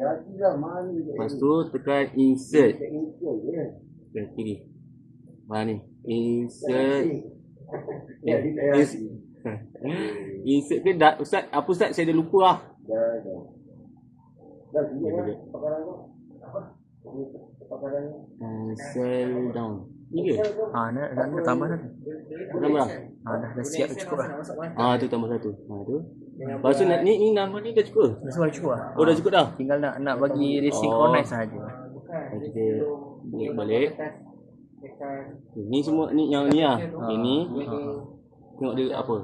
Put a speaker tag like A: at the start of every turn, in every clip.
A: Lepas tu tekan insert. Ke kiri. Mana ni? Insert. Eh, ins- insert ke dah Ustaz, apa Ustaz saya dah lupa lah. Cancel down. Ni ke?
B: Ha, nak, nak, nak tambah satu.
A: Nama dah?
B: Ha, dah, dah siap cukup lah.
A: Ah tu tambah satu. Ha tu. Lepas tu ni ni nama ni dah cukup.
B: Dah semua dah cukup lah.
A: Oh dah cukup dah.
B: Tinggal nak nak bagi dia
A: Oh.
B: synchronize sahaja.
A: Nanti kita balik balik. Ni semua ni yang ni lah. Ini. Tengok dia apa.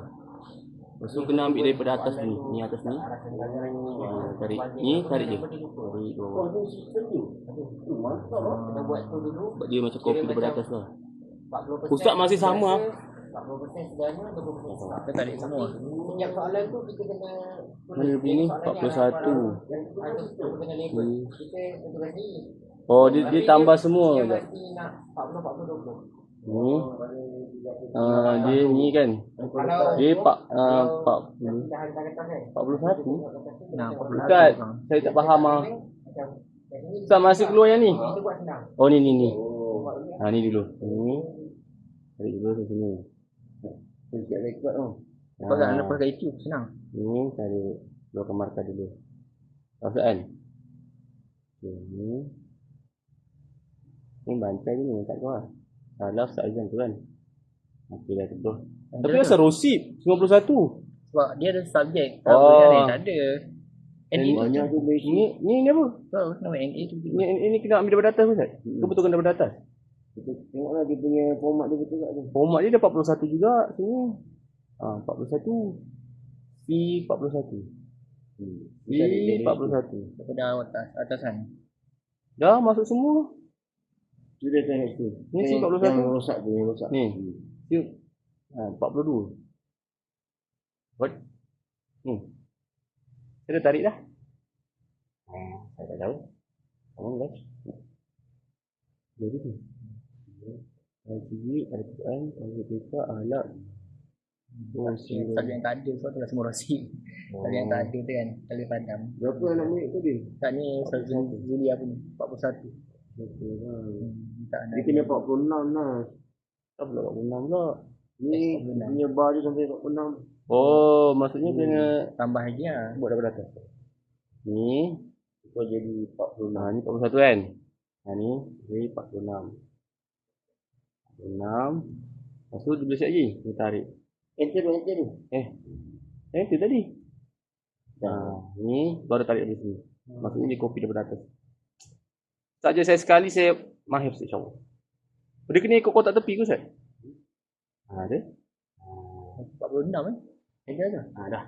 A: Lepas tu kena ambil daripada atas ni. Ni atas ni. Ah, tarik. Ni tarik je. Tarik bawah. Sebab dia macam kopi daripada atas lah. Ustaz masih sama
B: Kita tarik semua.
C: Setiap soalan tu kita kena
A: Mana lebih ni? 41.
C: kita untuk kasi
A: Oh dia, dia tambah semua. je.
C: mesti nak 40 40 20.
A: Ni. Ah dia ni kan. Dia pak ah, 40.
C: Dah hantar kertas kan.
A: 41.
B: Nah,
A: Ustaz, saya tak faham ah. Ustaz masih keluar yang ni.
C: Kita buat senang.
A: Oh ni ni ni. Ha ni dulu. Ni. Tarik dulu ke sini. Saya siap rekod tu.
B: Kau tak nak pakai YouTube senang.
A: Ni tarik keluarkan markah dulu. Masuk kan? Okay, ni. Ni bantai je ni tak keluar. Salah Ustaz Azan tu kan. Okey dah terus. Tapi asal rosip 51.
B: Sebab dia ada subjek.
A: Oh.
B: Oh. Yang lain tak ada. NA tu
A: Banyak tu Ni ni ni apa?
B: tahu nama NA tu
A: Ni ini kena ambil daripada atas Ustaz. Ke betul kena daripada atas?
D: Tengoklah dia punya format dia betul tak tu.
A: Format dia dah 41 juga sini. Ah 41. C 41.
D: Hmm.
A: C 41.
B: daripada atas atasan.
A: Dah masuk semua.
D: Tu dia tengok tu.
A: Ni C
D: Yang-
A: 41.
D: Yang rosak tu, yang rosak.
A: Ni.
D: Hmm.
A: C ha, 42. What? Ni. Saya dah tarik dah. Ah, saya tak tahu. Kamu guys. Jadi tu. Ada TV, ada Quran, ada peka, ahlak. Oh,
B: Subjek yang tak ada sebab tu lah semua rosik. Subjek yang tak ada tu kan. Kalau padam.
D: Berapa anak murid tu dia?
B: Tak ni Ustaz Zuli apa ni? 41.
D: Berapa lah.
B: Hmm, tak
D: Dia kena 46 lah.
A: Tak pula 46 pula.
D: Ni punya bar dia sampai 46.
A: Oh, maksudnya kena
B: Tambah lagi lah.
A: buat daripada atas. Ni,
D: Kau jadi 46.
A: ha, ni 41 kan? Ha, ni, jadi 46. 46. Lepas tu dia boleh siap lagi. Dia tarik.
D: Enter tu, enter tu.
A: Eh, eh tu tadi. Ha, ni baru tarik dari sini. Maksudnya dia kopi daripada atas. Saja saya sekali saya mahir Ustaz insyaAllah. Dia kena ikut kotak tepi ke Ustaz? Ha, ada.
B: 46 eh. Ada ada.
A: Ha, dah.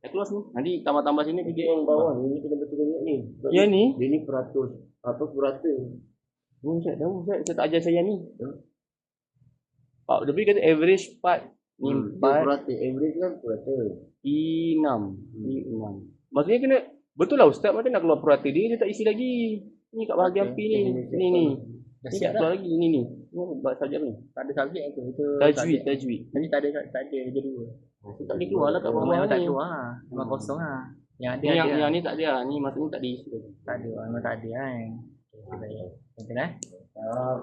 A: Dah keluar semua. Nanti tambah-tambah sini pergi.
D: yang bawah ni, ni kena betul ingat ni. Sebab
A: Yang ni?
D: Dia ni peratus. Apa purata.
A: Oh, Ustaz, tahu Ustaz. Saya tak ajar saya ni. Pak, lebih kata average part ni
D: Hmm,
A: empat,
D: purata. Average kan purata.
A: I6. I6. Maksudnya kena, betul lah Ustaz, macam nak keluar purata dia, dia tak isi lagi. Ni kat bahagian P ni. Ni ni.
B: Dah
A: Ni
B: siap dah.
A: lagi. Ni ni. Ni buat subjek ni?
B: Tak ada subjek tu. Itu
A: Tajwid, tajwid.
B: Tadi tak ada tak ada je dua.
A: Itu tak boleh keluar lah kat bawah
B: Memang tak
A: ni.
B: keluar lah. Memang kosong lah. Yang ada
A: Ni yang,
B: ada.
A: yang ni tak ada lah. Ni maksudnya tak diisi lagi.
B: Tak ada. Memang tak ada kan. Okay, baik. Mungkin eh.
D: Ah,